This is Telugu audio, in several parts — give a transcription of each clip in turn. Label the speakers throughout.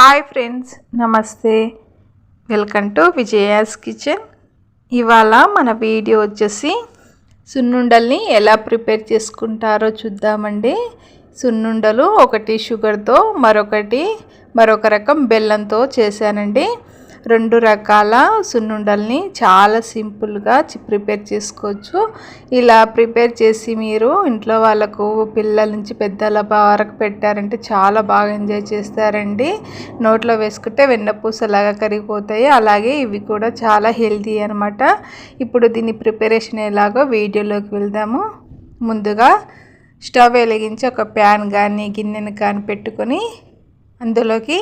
Speaker 1: హాయ్ ఫ్రెండ్స్ నమస్తే. వెల్కమ్ టు విజయాస్ కిచెన్ ఇవాళ మన వీడియో వచ్చేసి సున్నుండల్ని ఎలా ప్రిపేర్ చేసుకుంటారో చూద్దామండి. సున్నుండలు ఒకటి షుగర్తో మరొకటి మరొక రకం బెల్లంతో చేశానండి. రెండు రకాల సున్నుండల్ని చాలా సింపుల్గా ప్రిపేర్ చేసుకోవచ్చు. ఇలా ప్రిపేర్ చేసి మీరు ఇంట్లో వాళ్ళకు పిల్లల నుంచి పెద్దల వరకు పెట్టారంటే చాలా బాగా ఎంజాయ్ చేస్తారండి. నోట్లో వేసుకుంటే వెన్నపూసలాగా కరిగిపోతాయి. అలాగే ఇవి కూడా చాలా హెల్తీ అనమాట ఇప్పుడు దీని ప్రిపరేషన్ ఎలాగో వీడియోలోకి వెళ్దాము. ముందుగా స్టవ్ వెలిగించి ఒక ప్యాన్ కానీ గిన్నెను కానీ పెట్టుకొని అందులోకి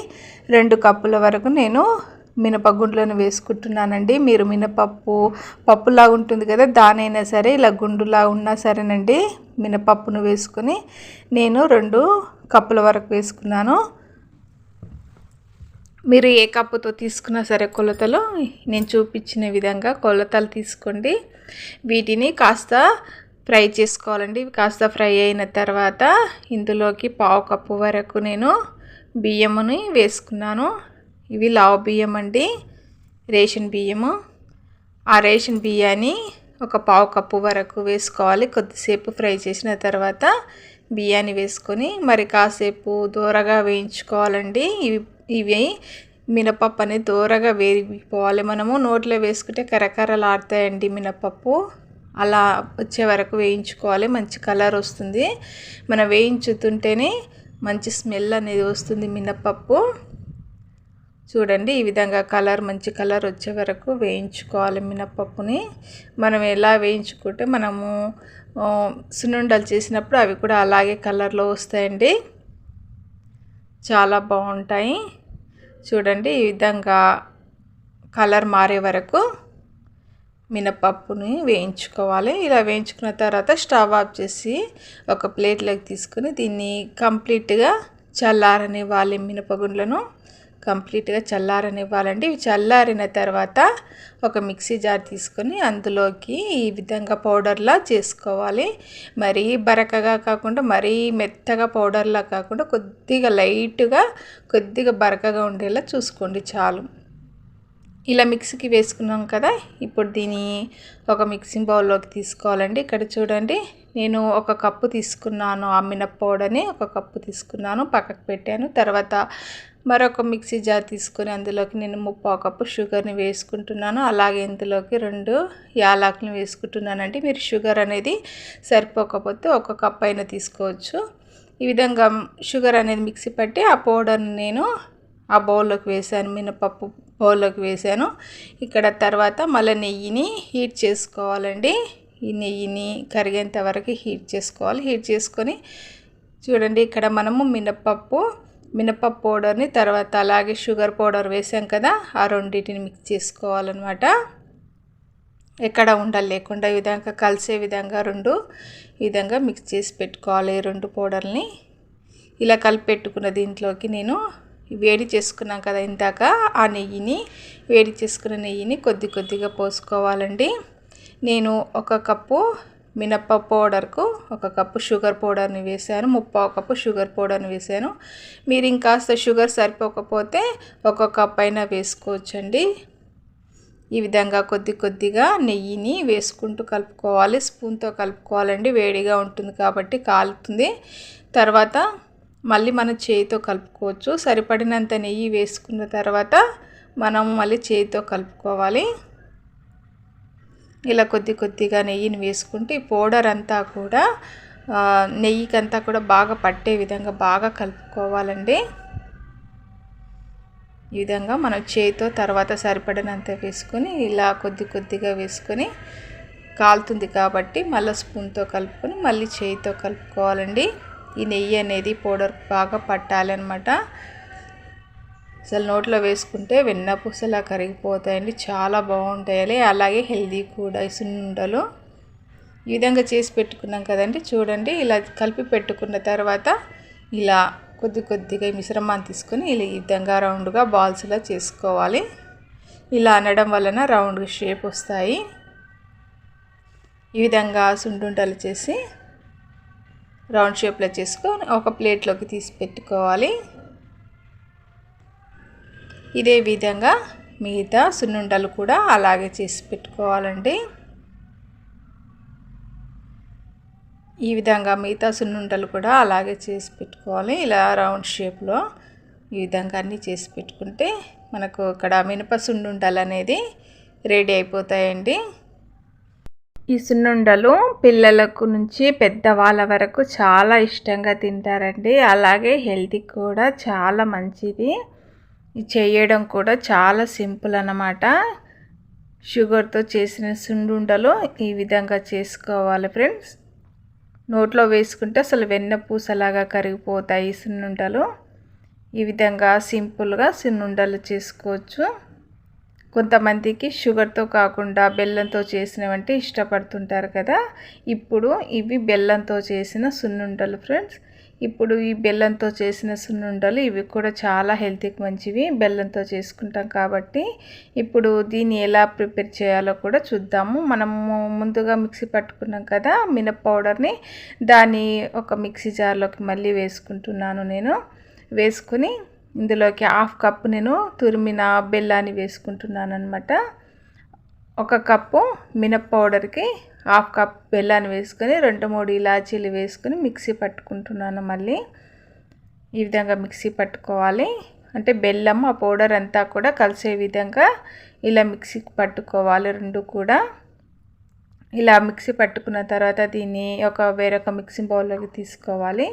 Speaker 1: రెండు కప్పుల వరకు నేను మినపగుండ్లను వేసుకుంటున్నానండి. మీరు మినపప్పు పప్పులాగా ఉంటుంది కదా దానైనా సరే ఇలా గుండులా ఉన్నా సరేనండి మినపప్పును వేసుకొని నేను రెండు కప్పుల వరకు వేసుకున్నాను. మీరు ఏ కప్పుతో తీసుకున్నా సరే కొలతలు నేను చూపించిన విధంగా కొలతలు తీసుకోండి. వీటిని కాస్త ఫ్రై చేసుకోవాలండి. కాస్త ఫ్రై అయిన తర్వాత ఇందులోకి పావు కప్పు వరకు నేను బియ్యముని వేసుకున్నాను. ఇవి లావు బియ్యం అండి రేషన్ బియ్యము. ఆ రేషన్ బియ్యాన్ని ఒక పావు కప్పు వరకు వేసుకోవాలి. కొద్దిసేపు ఫ్రై చేసిన తర్వాత బియ్యాన్ని వేసుకొని మరి కాసేపు దూరగా వేయించుకోవాలండి. ఇవి ఇవి మినపప్పు అనేది దూరగా వేగిపోవాలి. మనము నోట్లో వేసుకుంటే కరకరలాడతాయండి మినపప్పు. అలా వచ్చే వరకు వేయించుకోవాలి. మంచి కలర్ వస్తుంది. మనం వేయించుతుంటేనే మంచి స్మెల్ అనేది వస్తుంది మినపప్పు. చూడండి ఈ విధంగా కలర్ మంచి కలర్ వచ్చే వరకు వేయించుకోవాలి మినపప్పుని మనం ఎలా వేయించుకుంటే మనము సున్నుండలు చేసినప్పుడు అవి కూడా అలాగే కలర్లో వస్తాయండి. చాలా బాగుంటాయి. చూడండి ఈ విధంగా కలర్ మారే వరకు మినపప్పుని వేయించుకోవాలి. ఇలా వేయించుకున్న తర్వాత స్టవ్ ఆఫ్ చేసి ఒక ప్లేట్లోకి తీసుకుని దీన్ని కంప్లీట్గా చల్లారనివ్వాలి మినపగుండ్లను. కంప్లీట్గా చల్లారనివ్వాలండి. ఇవి చల్లారిన తర్వాత ఒక మిక్సీ జార్ తీసుకొని అందులోకి ఈ విధంగా పౌడర్లా చేసుకోవాలి. మరీ బరకగా కాకుండా మరీ మెత్తగా పౌడర్లా కాకుండా కొద్దిగా లైట్గా కొద్దిగా బరకగా ఉండేలా చూసుకోండి చాలు. ఇలా మిక్సీకి వేసుకున్నాం కదా ఇప్పుడు దీన్ని ఒక మిక్సింగ్ బౌల్లోకి తీసుకోవాలండి. ఇక్కడ చూడండి నేను ఒక కప్పు తీసుకున్నాను ఆ మినప్పౌడర్ని ఒక కప్పు తీసుకున్నాను పక్కకు పెట్టాను. తర్వాత మరొక మిక్సీ జార్ తీసుకొని అందులోకి నేను ముప్పావు కప్పు షుగర్ని వేసుకుంటున్నాను. అలాగే ఇందులోకి రెండు యాలకులు వేసుకుంటున్నానండి. మీరు షుగర్ అనేది సరిపోకపోతే ఒక కప్ అయినా తీసుకోవచ్చు. ఈ విధంగా షుగర్ అనేది మిక్సీ పట్టి ఆ పౌడర్ని నేను ఆ బౌల్లోకి వేసాను. మినపప్పు బౌల్లోకి వేసాను. ఇక్కడ తర్వాత మళ్ళీ నెయ్యిని హీట్ చేసుకోవాలండి. ఈ నెయ్యిని కరిగేంత వరకు హీట్ చేసుకోవాలి. హీట్ చేసుకొని చూడండి ఇక్కడ మనము మినప్పప్పు మినప్పప్పు పౌడర్ని తర్వాత అలాగే షుగర్ పౌడర్ వేసాం కదా ఆ రెండింటిని మిక్స్ చేసుకోవాలన్నమాట. ఎక్కడ ఉండాలి లేకుండా ఈ విధంగా కలిసే విధంగా రెండు విధంగా మిక్స్ చేసి పెట్టుకోవాలి రెండు పౌడర్ని. ఇలా కలిపి పెట్టుకున్న దీంట్లోకి నేను వేడి చేసుకున్నాం కదా ఇందాక ఆ నెయ్యిని వేడి చేసుకున్న నెయ్యిని కొద్ది కొద్దిగా పోసుకోవాలండి. నేను ఒక కప్పు మినప్ప పౌడర్కు ఒక కప్పు షుగర్ పౌడర్ని వేసాను ముప్పావు కప్పు షుగర్ పౌడర్ని వేసాను. మీరు ఇంకాస్త షుగర్ సరిపోకపోతే ఒక కప్ అయినా వేసుకోవచ్చండి. ఈ విధంగా కొద్ది కొద్దిగా నెయ్యిని వేసుకుంటూ కలుపుకోవాలి స్పూన్తో కలుపుకోవాలండి. వేడిగా ఉంటుంది కాబట్టి కాలుతుంది. తర్వాత మళ్ళీ మనం చేయితో కలుపుకోవచ్చు. సరిపడినంత నెయ్యి వేసుకున్న తర్వాత మనం మళ్ళీ చేయితో కలుపుకోవాలి. ఇలా కొద్ది కొద్దిగా నెయ్యిని వేసుకుంటే ఈ పౌడర్ అంతా కూడా నెయ్యికంతా కూడా బాగా పట్టే విధంగా బాగా కలుపుకోవాలండి. ఈ విధంగా మనం చేతితో తర్వాత సరిపడినంత వేసుకొని ఇలా కొద్ది కొద్దిగా వేసుకొని కాలుతుంది కాబట్టి మళ్ళీ స్పూన్తో కలుపుకొని మళ్ళీ చేయితో కలుపుకోవాలండి. ఈ నెయ్యి అనేది పౌడర్ బాగా పట్టాలన్నమాట. అసలు నోట్లో వేసుకుంటే వెన్న పూసలా కరిగిపోతాయండి. చాలా బాగుంటాయి అలాగే హెల్దీ కూడా సున్నుండలు. ఈ విధంగా చేసి పెట్టుకున్నాం కదండి. చూడండి ఇలా కలిపి పెట్టుకున్న తర్వాత ఇలా కొద్ది కొద్దిగా మిశ్రమాన్ని తీసుకొని ఇలా ఈ విధంగా రౌండ్గా బాల్స్లా చేసుకోవాలి. ఇలా అనడం వలన రౌండ్ షేప్ వస్తాయి. ఈ విధంగా సుండుంటలు చేసి రౌండ్ షేప్లో చేసుకొని ఒక ప్లేట్లోకి తీసి పెట్టుకోవాలి. ఇదే విధంగా మిగతా సున్నుండలు కూడా అలాగే చేసి పెట్టుకోవాలండి. ఈ విధంగా మిగతా సున్నుండలు కూడా అలాగే చేసి పెట్టుకోవాలి. ఇలా రౌండ్ షేప్లో ఈ విధంగా అన్నీ చేసి పెట్టుకుంటే మనకు ఇక్కడ మినప సున్నుండలు అనేది రెడీ అయిపోతాయండి. ఈ సున్నుండలు పిల్లలకు నుంచి పెద్దవాళ్ళ వరకు చాలా ఇష్టంగా తింటారండి. అలాగే హెల్తీ కూడా చాలా మంచిది. చేయడం కూడా చాలా సింపుల్ అన్నమాట. షుగర్తో చేసిన సున్నుండలు ఈ విధంగా చేసుకోవాలి ఫ్రెండ్స్. నోట్లో వేసుకుంటే అసలు వెన్న పూసలాగా కరిగిపోతాయి సున్నుండలు ఈ విధంగా సింపుల్గా సున్నుండలు చేసుకోవచ్చు. కొంతమందికి షుగర్తో కాకుండా బెల్లంతో చేసినవంటే ఇష్టపడుతుంటారు కదా. ఇప్పుడు ఇవి బెల్లంతో చేసిన సున్నుండలు ఫ్రెండ్స్. ఇప్పుడు ఈ బెల్లంతో చేసిన సున్నుండలు ఇవి కూడా చాలా హెల్తీకి మంచివి. బెల్లంతో చేసుకుంటాం కాబట్టి ఇప్పుడు దీన్ని ఎలా ప్రిపేర్ చేయాలో కూడా చూద్దాము. మనము ముందుగా మిక్సీ పట్టుకున్నాం కదా మినప్ పౌడర్ని. దాన్ని ఒక మిక్సీ జార్లోకి మళ్ళీ వేసుకుంటున్నాను నేను. వేసుకుని ఇందులోకి హాఫ్ కప్ నేను తురిమిన బెల్లాన్ని వేసుకుంటున్నాను అనమాట ఒక కప్పు మినప్ పౌడర్కి హాఫ్ కప్ బెల్లాన్ని వేసుకొని రెండు మూడు ఇలాచీలు వేసుకొని మిక్సీ పట్టుకుంటున్నాను మళ్ళీ. ఈ విధంగా మిక్సీ పట్టుకోవాలి. అంటే బెల్లం ఆ పౌడర్ అంతా కూడా కలిసే విధంగా ఇలా మిక్సీకి పట్టుకోవాలి రెండు కూడా. ఇలా మిక్సీ పట్టుకున్న తర్వాత దీన్ని ఒక వేరొక మిక్సింగ్ బౌల్లోకి తీసుకోవాలి.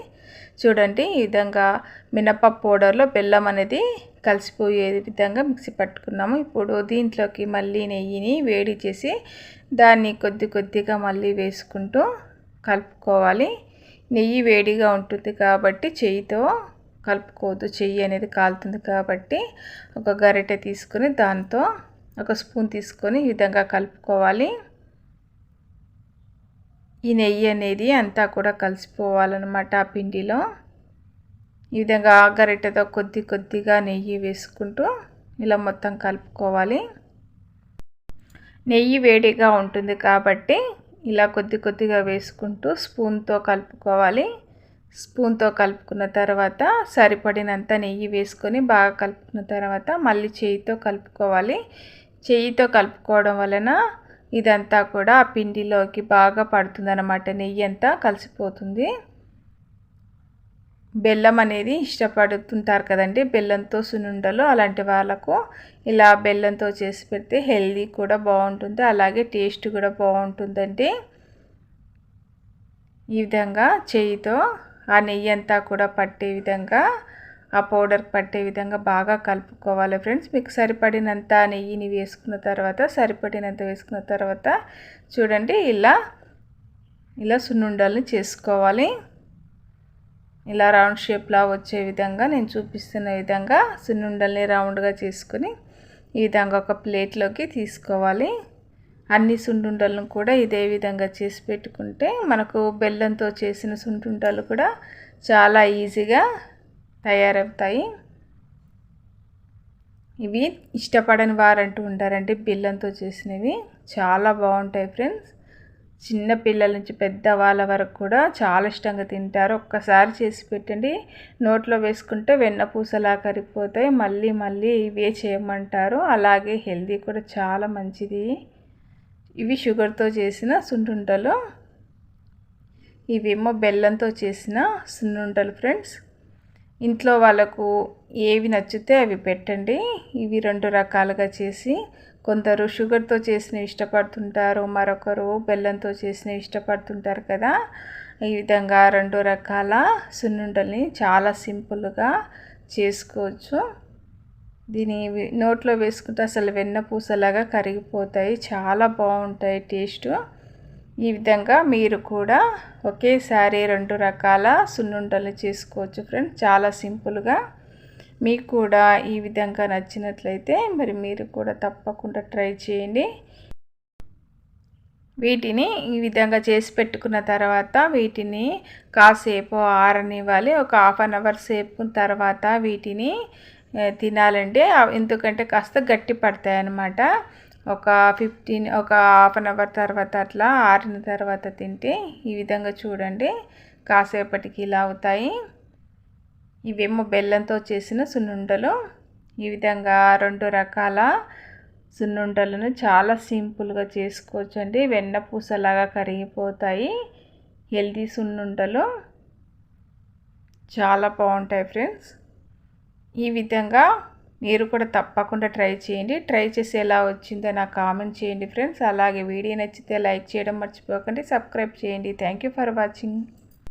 Speaker 1: చూడండి ఈ విధంగా మినపప్పు పౌడర్లో బెల్లం అనేది కలిసిపోయే విధంగా మిక్సీ పట్టుకున్నాము. ఇప్పుడు దీంట్లోకి మళ్ళీ నెయ్యిని వేడి చేసి దాన్ని కొద్ది కొద్దిగా మళ్ళీ వేసుకుంటూ కలుపుకోవాలి. నెయ్యి వేడిగా ఉంటుంది కాబట్టి చెయ్యితో కలుపుకోవద్దు. చెయ్యి అనేది కాలుతుంది కాబట్టి ఒక గరిటె తీసుకొని దాంతో ఒక స్పూన్ తీసుకొని ఈ విధంగా కలుపుకోవాలి. ఈ నెయ్యి అనేది అంతా కూడా కలిసిపోవాలన్నమాట ఆ పిండిలో. ఈ విధంగా గరిటెతో కొద్ది కొద్దిగా నెయ్యి వేసుకుంటూ ఇలా మొత్తం కలుపుకోవాలి. నెయ్యి వేడిగా ఉంటుంది కాబట్టి ఇలా కొద్ది కొద్దిగా వేసుకుంటూ స్పూన్తో కలుపుకోవాలి. స్పూన్తో కలుపుకున్న తర్వాత సరిపడినంత నెయ్యి వేసుకొని బాగా కలుపుకున్న తర్వాత మళ్ళీ చేయితో కలుపుకోవాలి. చేయితో కలుపుకోవడం వలన ఇదంతా కూడా ఆ పిండిలోకి బాగా పడుతుంది అన్నమాట నెయ్యి అంతా కలిసిపోతుంది. బెల్లం అనేది ఇష్టపడుతుంటారు కదండి. బెల్లంతో సునుండలు అలాంటి వాళ్ళకు ఇలా బెల్లంతో చేసి పెడితే హెల్దీ కూడా బాగుంటుంది. అలాగే టేస్ట్ కూడా బాగుంటుందండి. ఈ విధంగా చేయితో ఆ నెయ్యి అంతా కూడా పట్టే విధంగా ఆ పౌడర్ పట్టే విధంగా బాగా కలుపుకోవాలి ఫ్రెండ్స్. మీకు సరిపడినంత నెయ్యిని వేసుకున్న తర్వాత సరిపడినంత వేసుకున్న తర్వాత చూడండి ఇలా ఇలా సున్నుండల్ని చేసుకోవాలి. ఇలా రౌండ్ షేప్లా వచ్చే విధంగా నేను చూపిస్తున్న విధంగా సున్నుండల్ని రౌండ్గా చేసుకొని ఈ విధంగా ఒక ప్లేట్లోకి తీసుకోవాలి. అన్ని సుండుండలను కూడా ఇదే విధంగా చేసి పెట్టుకుంటే మనకు బెల్లంతో చేసిన సుండుండలు కూడా చాలా ఈజీగా తయారవుతాయి. ఇవి ఇష్టపడని వారంటూ ఉంటారండి బెల్లంతో చేసినవి. చాలా బాగుంటాయి ఫ్రెండ్స్. చిన్న పిల్లల నుంచి పెద్ద వాళ్ళ వరకు కూడా చాలా ఇష్టంగా తింటారు. ఒక్కసారి చేసి పెట్టండి. నోట్లో వేసుకుంటే వెన్నపూసలా కరిగిపోతాయి. మళ్ళీ మళ్ళీ ఇవే చేయమంటారు. అలాగే హెల్దీ కూడా చాలా మంచిది. ఇవి షుగర్తో చేసిన సున్నుండలు. ఇవేమో బెల్లంతో చేసిన సున్నుండలు ఫ్రెండ్స్. ఇంట్లో వాళ్ళకు ఏవి నచ్చితే అవి పెట్టండి. ఇవి రెండు రకాలుగా చేసి కొందరు షుగర్తో చేసినవి ఇష్టపడుతుంటారు మరొకరు బెల్లంతో చేసినవి ఇష్టపడుతుంటారు కదా. ఈ విధంగా రెండు రకాల సున్నుండల్ని చాలా సింపుల్గా చేసుకోవచ్చు. దీని నోట్లో వేసుకుంటే అసలు వెన్న పూసలాగా కరిగిపోతాయి. చాలా బాగుంటాయి టేస్ట్. ఈ విధంగా మీరు కూడా ఒకేసారి రెండు రకాల సున్నుండలు చేసుకోవచ్చు ఫ్రెండ్స్ చాలా సింపుల్గా మీకు కూడా ఈ విధంగా నచ్చినట్లయితే మరి మీరు కూడా తప్పకుండా ట్రై చేయండి. వీటిని ఈ విధంగా చేసి పెట్టుకున్న తర్వాత వీటిని కాసేపు ఆరనివ్వాలి. ఒక హాఫ్ అన్ అవర్ సేపు తర్వాత వీటిని తినాలండి ఎందుకంటే కాస్త గట్టి పడతాయి అన్నమాట ఒక ఫిఫ్టీన్ ఒక హాఫ్ అన్ అవర్ తర్వాత అట్లా ఆరిన తర్వాత తింటే ఈ విధంగా చూడండి. కాసేపటికి ఇలా అవుతాయి. ఇవేమో బెల్లంతో చేసిన సున్నుండలు. ఈ విధంగా రెండు రకాల సున్నుండలను చాలా సింపుల్గా చేసుకోవచ్చు అండి వెన్న పూసలాగా కరిగిపోతాయి. హెల్దీ సున్నుండలు. చాలా బాగుంటాయి ఫ్రెండ్స్. ఈ విధంగా మీరు కూడా తప్పకుండా ట్రై చేయండి. ట్రై చేసి ఎలా వచ్చిందో నాకు కామెంట్ చేయండి ఫ్రెండ్స్. అలాగే వీడియో నచ్చితే లైక్ చేయడం మర్చిపోకండి. సబ్స్క్రైబ్ చేయండి. Thank you for watching.